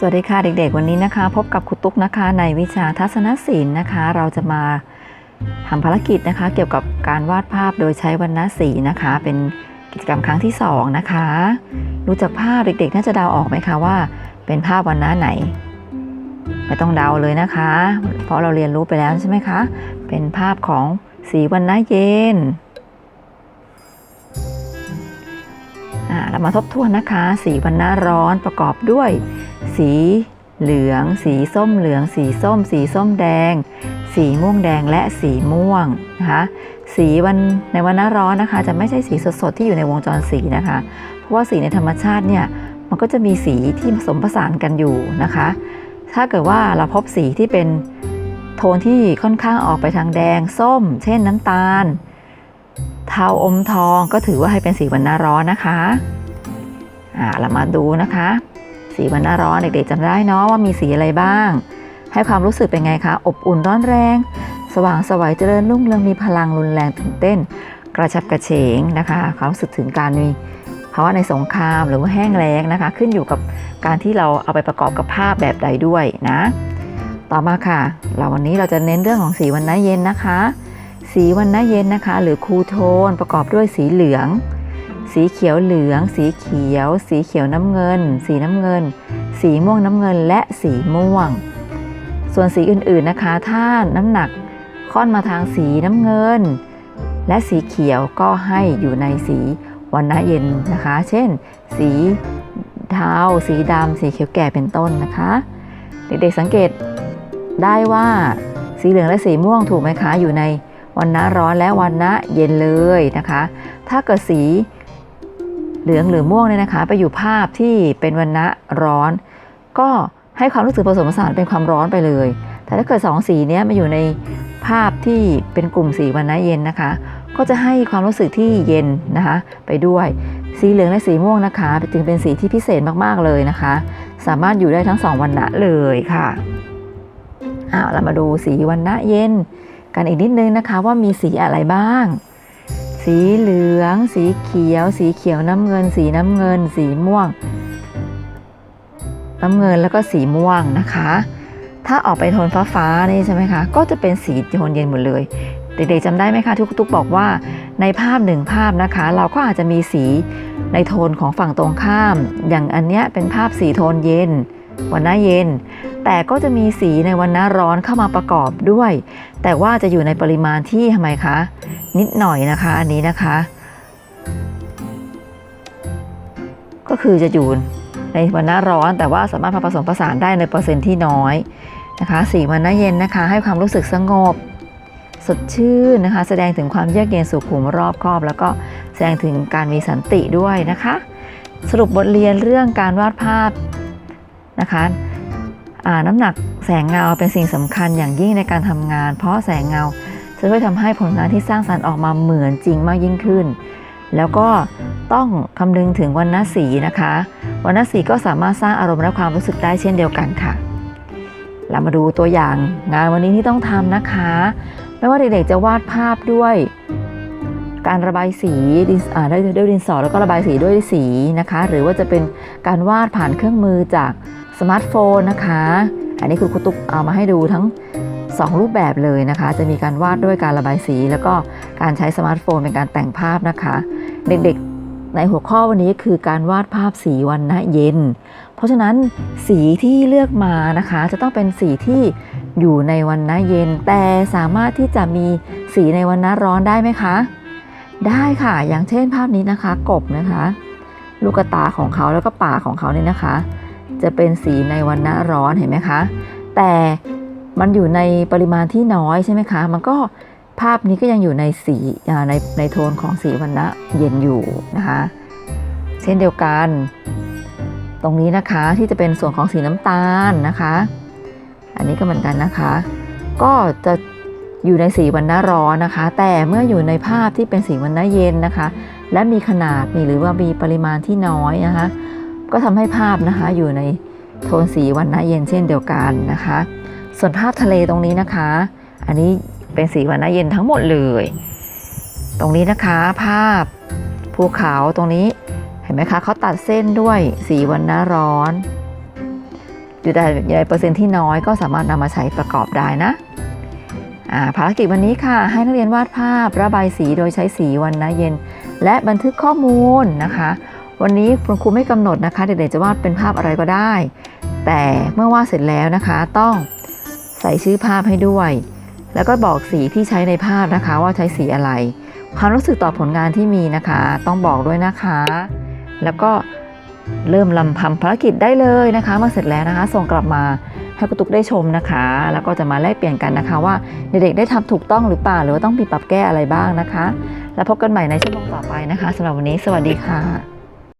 สวัสดีค่ะเด็กๆ วันนี้นะคะ พบกับครูตุ๊กนะคะ ในวิชาทัศนศิลป์นะคะ เราจะมาทำภารกิจนะคะ เกี่ยวกับการวาดภาพโดยใช้วรรณสีนะคะ เป็นกิจกรรมครั้งที่สองนะคะ รู้จักภาพเด็กๆ น่าจะเดาออกไหมคะว่า เป็นภาพวรรณะไหน ไม่ต้องเดาเลยนะคะ เพราะเราเรียนรู้ไปแล้วใช่ไหมคะ เป็นภาพของสีวรรณะเย็นอ่าเรามาทบทวนนะคะ สีวรรณะร้อนประกอบด้วย สีเหลือง สีส้มเหลือง สีส้ม สีส้มแดง สีม่วงแดงและสีม่วงนะคะสีวันในวันหน้าร้อนนะคะ จะไม่ใช่สีสดๆที่อยู่ในวงจรสีนะคะ เพราะว่าสีในธรรมชาติเนี่ยมันก็จะมีสีที่ผสมผสานกันอยู่นะคะ ถ้าเกิดว่าเราพบสีที่เป็นโทนที่ค่อนข้างออกไปทางแดงส้ม เช่นน้ำตาล เทาอมทองก็ถือว่าให้เป็นสีวันหน้าร้อนนะคะอ่าเรามาดูนะคะ สีวันหน้าร้อนเด็กๆจำได้เนาะว่ามีสีอะไรบ้าง ให้ความรู้สึกเป็นไงคะ อบอุ่นร้อนแรง สว่างสวัยเจริญรุ่งเรืองมีพลังรุนแรงตื่นเต้น กระชับกระเฉงนะคะความรู้สึกถึงการมีภาวะในสงครามหรือว่าแห้งแล้งนะคะ ขึ้นอยู่กับการที่เราเอาไปประกอบกับภาพแบบใดด้วยนะ ต่อมาค่ะ เราวันนี้เราจะเน้นเรื่องของสีวันหน้าเย็นนะคะ สีวันหน้าเย็นนะคะ หรือคูโทนประกอบด้วยสีเหลือง สีเขียวเหลือง สีเขียว สีเขียวน้ำเงิน สีน้ำเงิน สีม่วงน้ำเงินและสีม่วง ส่วนสีอื่นๆนะคะถ้าน้ำหนักค่อนมาทางสีน้ำเงิน และสีเขียวก็ให้อยู่ในสีวันนะเย็นนะคะ เช่น สีเทาสีดำสีเขียวแก่เป็นต้นนะคะ เด็กๆสังเกตได้ว่าสีเหลืองและสีม่วงถูกไหมคะอยู่ในวันนะร้อนและวันนะเย็นเลยนะคะ ถ้าเกิดสี เหลืองหรือม่วงเนี่ยนะคะ ไปอยู่ภาพที่เป็นวันนะร้อน ก็ให้ความรู้สึกผสมผสานเป็นความร้อนไปเลย แต่ถ้าเกิดสองสีนี้มาอยู่ในภาพที่เป็นกลุ่มสีวันนะเย็นนะคะ ก็จะให้ความรู้สึกที่เย็นนะคะ ไปด้วย สีเหลืองและสีม่วงนะคะจึงเป็นสีที่พิเศษมากๆเลยนะคะ สามารถอยู่ได้ทั้งสองวันนะเลยค่ะอ้าวเรามาดูสีวันนะเย็น กันอีกนิดนึงนะคะว่ามีสีอะไรบ้าง สีเหลือง สีเขียว สีเขียวน้ำเงิน สีน้ำเงิน สีม่วง น้ำเงินแล้วก็สีม่วงนะคะ ถ้าออกไปโทนฟ้าฟ้าๆนี่ใช่ไหมคะ ก็จะเป็นสีโทนเย็นหมดเลย เด็กๆจำได้ไหมคะที่ครูตุ๊กบอกว่าในภาพหนึ่งภาพนะคะ เราก็อาจจะมีสีในโทนของฝั่งตรงข้าม อย่างอันเนี้ยเป็นภาพสีโทนเย็น วันหน้าเย็น แต่ก็จะมีสีในวันหน้าร้อนเข้ามาประกอบด้วย แต่ว่าจะอยู่ในปริมาณที่ทำไมคะ นิดหน่อยนะคะอันนี้นะคะ ก็คือจะอยู่ในวันหน้าร้อนแต่ว่าสามารถมาผสมผสานได้ในเปอร์เซ็นต์ที่น้อยนะคะสีวันหน้าเย็นนะคะ ให้ความรู้สึกสงบ สดชื่นนะคะ แสดงถึงความเยือกเย็นสุขุมรอบครอบ แล้วก็แสดงถึงการมีสันติด้วยนะคะ สรุปบทเรียนเรื่องการวาดภาพ นะคะน้ำหนักแสงเงาเป็นสิ่งสำคัญอย่างยิ่งในการทำงาน เพราะแสงเงาจะช่วยทำให้ผลงานที่สร้างสรรค์ออกมาเหมือนจริงมากยิ่งขึ้น แล้วก็ต้องคำนึงถึงวรรณสีนะคะวรรณสีก็สามารถสร้างอารมณ์และความรู้สึกได้เช่นเดียวกันค่ะ เรามาดูตัวอย่างงานวันนี้ที่ต้องทำนะคะ ไม่ว่าเด็กๆจะวาดภาพด้วยการระบายสีดินอ่าด้วยด้วยดินสอแล้วก็ระบายสีด้วยสีนะคะ หรือว่าจะเป็นการวาดผ่านเครื่องมือจาก สมาร์ทโฟนนะคะ อันนี้คุณครูตุ๊กเอามาให้ดูทั้ง 2 รูปแบบเลยนะคะ จะมีการวาดด้วยการระบายสี แล้วก็การใช้สมาร์ทโฟนเป็นการแต่งภาพนะคะ เด็กๆในหัวข้อวันนี้คือการวาดภาพสีวันนะเย็น เพราะฉะนั้นสีที่เลือกมานะคะ จะต้องเป็นสีที่อยู่ในวันนะเย็น แต่สามารถที่จะมีสีในวันนะร้อนได้ไหมคะ ได้ค่ะอย่างเช่นภาพนี้นะคะ กบนะคะ ลูกตาของเขาแล้วก็ปากของเขาเนี่ยนะคะ จะเป็นสีในวันนะร้อนเห็นไหมคะ แต่มันอยู่ในปริมาณที่น้อยใช่ไหมคะ มันก็ภาพนี้ก็ยังอยู่ในสีในในโทนของสีวันนะเย็นอยู่นะคะ เช่นเดียวกัน ตรงนี้นะคะที่จะเป็นส่วนของสีน้ำตาลนะคะ อันนี้ก็เหมือนกันนะคะ ก็จะอยู่ในสีวันนะร้อนนะคะ แต่เมื่ออยู่ในภาพที่เป็นสีวันนะเย็นนะคะ และมีขนาดมีหรือว่ามีปริมาณที่น้อยนะคะ ก็ทำให้ภาพนะคะอยู่ในโทนสีวันนะเย็นเช่นเดียวกันนะคะ ส่วนภาพทะเลตรงนี้นะคะ อันนี้เป็นสีวันนะเย็นทั้งหมดเลย ตรงนี้นะคะภาพภูเขาตรงนี้เห็นไหมคะเขาตัดเส้นด้วยสีวันนะร้อนอยู่ในอยู่ในเปอร์เซ็นต์ที่น้อยก็สามารถนำมาใช้ประกอบได้นะอ่าภารกิจวันนี้ค่ะ ให้นักเรียนวาดภาพระบายสีโดยใช้สีวันนะเย็น และบันทึกข้อมูลนะคะ วันนี้คุณครูไม่กำหนดนะคะ เด็กๆจะวาดเป็นภาพอะไรก็ได้ แต่เมื่อวาดเสร็จแล้วนะคะ ต้องใส่ชื่อภาพให้ด้วย แล้วก็บอกสีที่ใช้ในภาพนะคะ ว่าใช้สีอะไร ความรู้สึกต่อผลงานที่มีนะคะ ต้องบอกด้วยนะคะ แล้วก็เริ่มลำทำภารกิจได้เลยนะคะ เมื่อเสร็จแล้วนะคะ ส่งกลับมาให้คุณตุ๊กได้ชมนะคะ แล้วก็จะมาแลกเปลี่ยนกันนะคะ ว่าเด็กๆได้ทำถูกต้องหรือเปล่าหรือว่าต้องมีปรับแก้อะไรบ้างนะคะ แล้วพบกันใหม่ในชั่วโมงต่อไปนะคะสำหรับวันนี้ สวัสดีค่ะ